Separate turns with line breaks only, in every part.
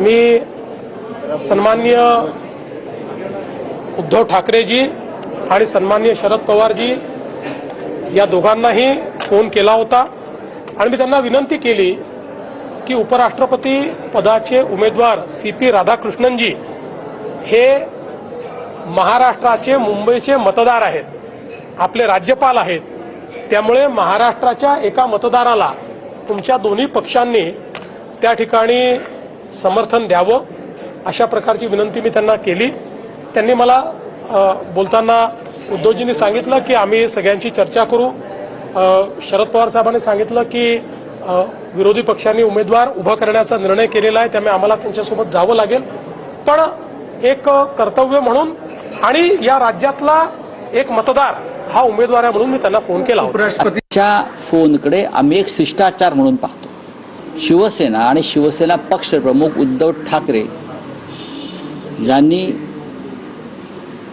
मी सन्मान्य उद्धव ठाकरेजी आणि सन्मान्य शरद पवारजी या दोघांनाही फोन केला होता. आणि मी त्यांना विनंती केली की उपराष्ट्रपती पदाचे उमेदवार सी पी राधाकृष्णनजी हे महाराष्ट्राचे मुंबईचे मतदार आहेत. आपले राज्यपाल आहेत. त्यामुळे महाराष्ट्राच्या एका मतदाराला तुमच्या दोन्ही पक्षांनी त्या ठिकाणी समर्थन द्यावं अशा प्रकारची विनंती मी त्यांना केली. त्यांनी मला बोलताना उद्धवजींनी सांगितलं की आम्ही सगळ्यांची चर्चा करू. शरद पवार साहेबांनी सांगितलं की विरोधी पक्षांनी उमेदवार उभा करण्याचा निर्णय केलेला आहे त्यामुळे आम्हाला त्यांच्यासोबत जावं लागेल. पण एक कर्तव्य म्हणून आणि या राज्यातला एक मतदार हा उमेदवार आहे म्हणून मी त्यांना फोन केला
उपराष्ट्रपतीच्या फोनकडे आम्ही एक शिष्टाचार म्हणून पाहतो. शिवसेना आणि शिवसेना पक्षप्रमुख उद्धव ठाकरे यांनी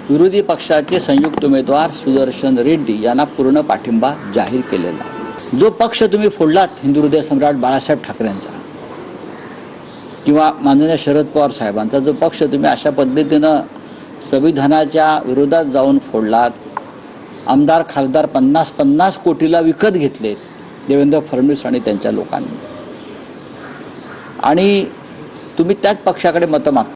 विरोधी पक्षाचे संयुक्त उमेदवार सुदर्शन रेड्डी यांना पूर्ण पाठिंबा जाहीर केलेला जो पक्ष तुम्ही फोडलात हिंदू हृदय सम्राट बाळासाहेब ठाकरेंचा किंवा माननीय शरद पवार साहेबांचा जो पक्ष तुम्ही अशा पद्धतीनं संविधानाच्या विरोधात जाऊन फोडलात आमदार खासदार पन्नास पन्नास कोटीला विकत घेतलेत देवेंद्र फडणवीस आणि त्यांच्या लोकांनी. आणि तुम्ही त्याच पक्षाकडे मतं मागता.